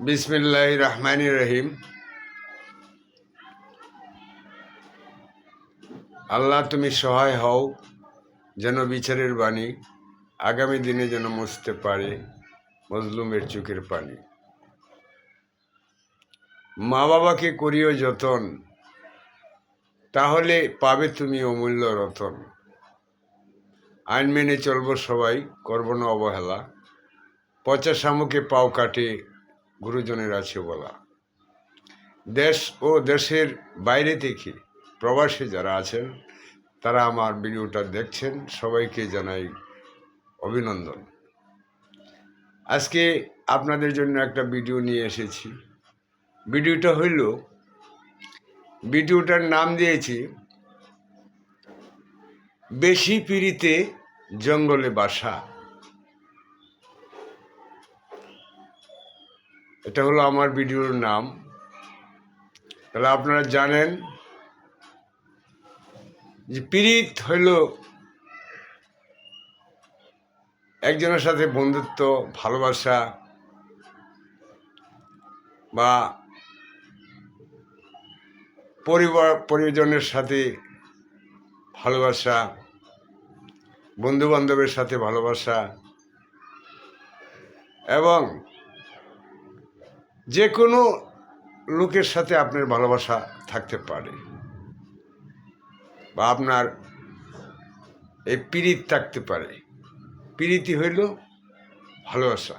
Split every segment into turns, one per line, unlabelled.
বিসমিল্লাহ রহমান রহিম। আল্লাহ তুমি সহায় হও, যেন বিচারের বাণী আগামী দিনে যেন মুছতে পারে, মজলুমের চোখের পানি। মা বাবাকে করিও যতন, তাহলে পাবে তুমি অমূল্য রতন। আইন মেনে চলবো সবাই, করব না অবহেলা। পচা শামুকে পাও কাটে গুরুজনের আছে বলা। দেশ ও দেশের বাইরে থেকে প্রবাসী যারা আছেন, তারা আমার ভিডিওটা দেখছেন, সবাইকে জানাই অভিনন্দন। আজকে আপনাদের জন্য একটা ভিডিও নিয়ে এসেছি। ভিডিওটা হইল, ভিডিওটার নাম দিয়েছি, বেশি পিড়িতে জঙ্গলে বাসা। এটা হলো আমার ভিডিওর নাম। তাহলে আপনারা জানেন যে পীড়িত হইল একজনের সাথে বন্ধুত্ব, ভালোবাসা বা পরিবার, পরিজনের সাথে ভালোবাসা বন্ধু বান্ধবের সাথে ভালোবাসা এবং যে কোনো লোকের সাথে আপনার ভালোবাসা থাকতে পারে। বা আপনার এই পীড়িত থাকতে পারে। পীড়িতি হইল ভালোবাসা।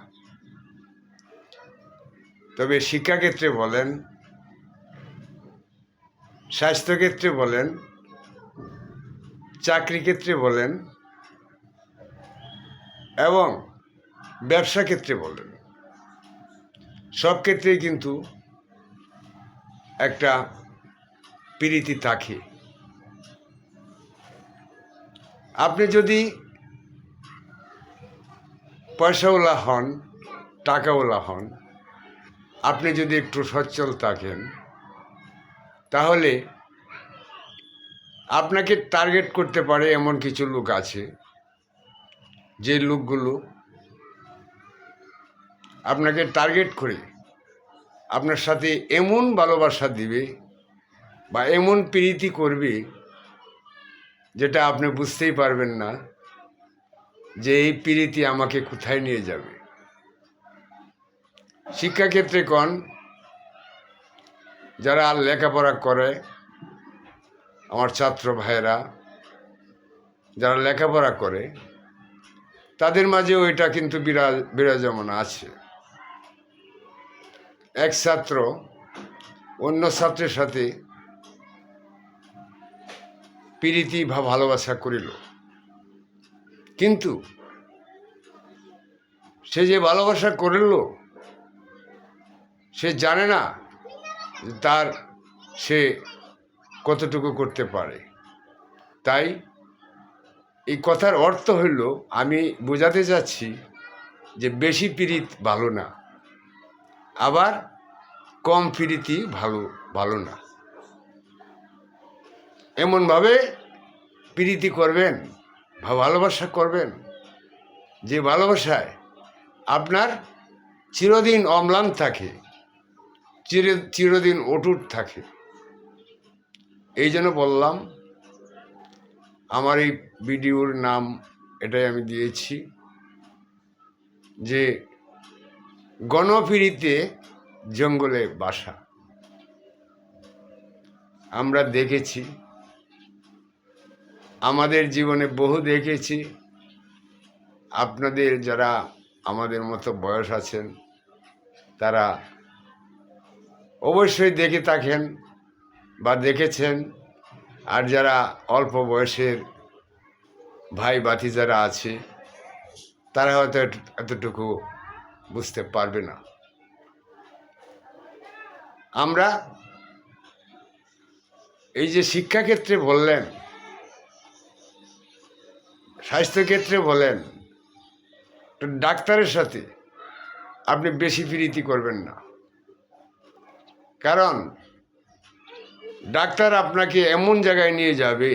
তবে শিক্ষাক্ষেত্রে বলেন, স্বাস্থ্যক্ষেত্রে বলেন চাকরি ক্ষেত্রে বলেন, এবং ব্যবসা ক্ষেত্রে বলেন সব ক্ষেত্রেই কিন্তু একটা প্রীতি থাকে। আপনি যদি পয়সাওয়ালা হন, টাকাওয়ালা হন, আপনি যদি একটু সচ্ছল থাকেন, তাহলে আপনাকে টার্গেট করতে পারে এমন কিছু লোক আছে, যে লোকগুলো আপনাকে টার্গেট করে আপনার সাথে এমন ভালোবাসা দিবে বা এমন প্রীতি করবে যেটা আপনি বুঝতেই পারবেন না যে এই প্রীতি আমাকে কোথায় নিয়ে যাবে। শিক্ষাক্ষেত্রে কন যারা লেখাপড়া করে, আমার ছাত্র ভাইয়েরা যারা লেখাপড়া করে, তাদের মাঝেও এটা কিন্তু বিরাজ, বিরাজমান আছে। এক ছাত্র, অন্য ছাত্রের সাথে প্রীতি বা ভালোবাসা করিল। কিন্তু সে যে ভালোবাসা করিল, সে জানে না তার সে কতটুকু করতে পারে। তাই এই কথার অর্থ হইল, আমি বোঝাতে যাচ্ছি যে বেশি পীড়িত ভালো না। আবার কম প্রীতি ভালো ভালো না। এমনভাবে প্রীতি করবেন ভালোবাসা করবেন, যে ভালোবাসায় আপনার চিরদিন অম্লান থাকে, চির, চিরদিন অটুট থাকে। এই জন্য বললাম, আমার এই ভিডিওর নাম এটাই আমি দিয়েছি, যে গণপিড়িতে জঙ্গলে বাসা। আমরা দেখেছি, আমাদের জীবনে বহু দেখেছি। আপনাদের যারা আমাদের মতো বয়স আছেন, তারা অবশ্যই দেখে থাকেন বা দেখেছেন। আর যারা অল্প বয়সের ভাই বাতি যারা আছে, তারা হয়তো এতটুকু বুঝতে পারবে না। আমরা এই যে শিক্ষাক্ষেত্রে বললেন, স্বাস্থ্যক্ষেত্রে বলেন ডাক্তারের সাথে আপনি বেশি প্রীতি করবেন না। কারণ ডাক্তার আপনাকে এমন জায়গায় নিয়ে যাবে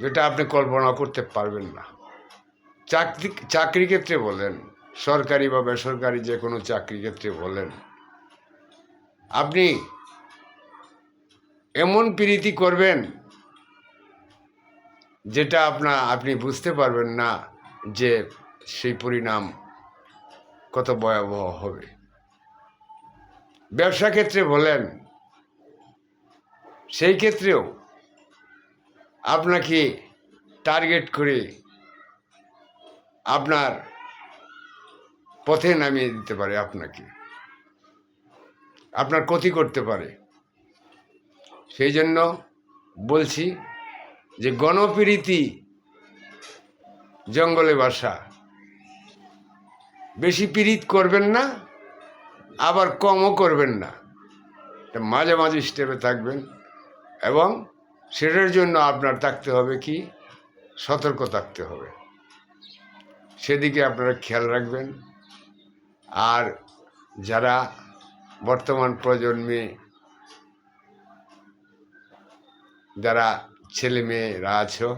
যেটা আপনি কল্পনা করতে পারবেন না। চাকরি চাকরি ক্ষেত্রে বলেন, সরকারি বা বেসরকারি যে কোনো চাকরি ক্ষেত্রে বলেন, আপনি এমন প্রীতি করবেন যেটা আপনা, আপনি বুঝতে পারবেন না যে সেই পরিণাম কত ভয়াবহ হবে। ব্যবসা ক্ষেত্রে বলেন, সেই ক্ষেত্রেও আপনাকে টার্গেট করে আপনার পথে নামিয়ে দিতে পারে আপনাকে। আপনার ক্ষতি করতে পারে। সেই জন্য বলছি যে গণপ্রীতি জঙ্গলে বাসা। বেশি পীড়িত করবেন না, আবার কমও করবেন না। মাঝে মাঝে স্টেপে থাকবেন এবং সেটার জন্য আপনার থাকতে হবে কি? সতর্ক থাকতে হবে। সেদিকে আপনারা খেয়াল রাখবেন। আর যারা বর্তমান প্রজন্মে যারা ছেলে মেয়েরা আছো,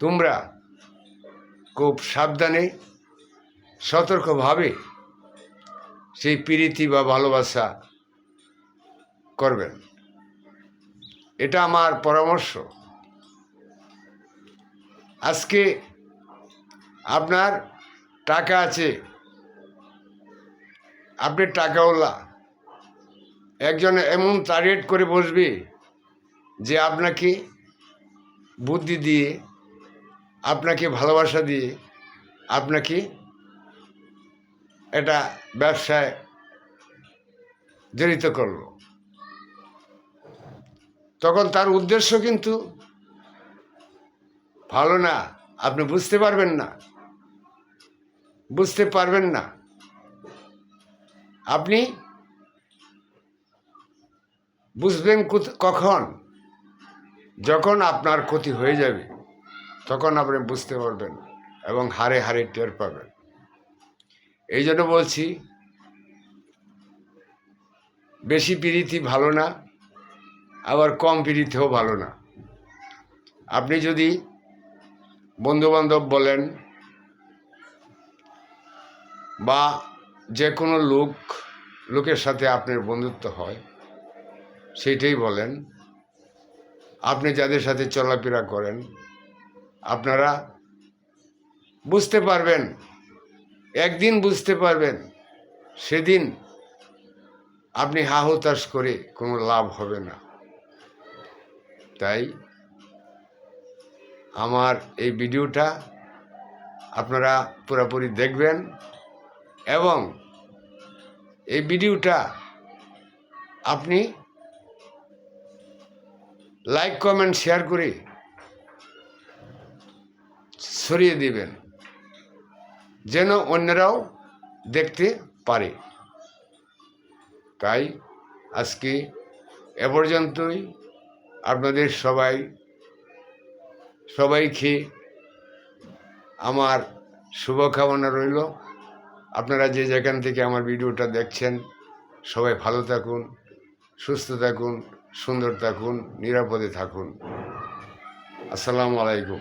তোমরা খুব সাবধানে, সতর্কভাবে সেই প্রীতি বা ভালোবাসা করবেন। এটা আমার পরামর্শ। আজকে আপনার টাকা আছে। আপনি টাকাওয়ালা। একজন এমন টার্গেট করে বসবে যে আপনাকে বুদ্ধি দিয়ে, আপনাকে ভালোবাসা দিয়ে, আপনাকে এটা ব্যবসায় জড়িত করল। তখন তার উদ্দেশ্য কিন্তু ভালো না, আপনি বুঝতে পারবেন না। বুঝতে পারবেন না। আপনি বুঝবেন কখন? যখন আপনার ক্ষতি হয়ে যাবে, তখন আপনি বুঝতে পারবেন এবং হারে হারে টের পাবেন। এই জন্য বলছি, বেশি পিরিতি ভালো না, আবার কম পিরিতিও ভালো না। আপনি যদি বন্ধুবান্ধব বলেন বা যে কোনো লোক, লোকের সাথে আপনার বন্ধুত্ব হয়, সেইটাই বলেন। আপনি যাদের সাথে চলাফেরা করেন, আপনারা বুঝতে পারবেন, একদিন বুঝতে পারবেন, সেদিন আপনি হা হতাশ করে কোনো লাভ হবে না। তাই আমার এই ভিডিওটা আপনারা পুরোপুরি দেখবেন। এবং এই ভিডিওটা আপনি লাইক, কমেন্ট, শেয়ার করে ছড়িয়ে দিবেন, যেন অন্যরাও দেখতে পারে। তাই আজকে এ পর্যন্তই। আপনাদের সবাই, সবাইকে আমার শুভকামনা রইল। আপনারা যে যেখান থেকে আমার ভিডিওটা দেখছেন, সবাই ভালো থাকুন, সুস্থ থাকুন, সুন্দর থাকুন, নিরাপদে থাকুন। আসসালামু আলাইকুম।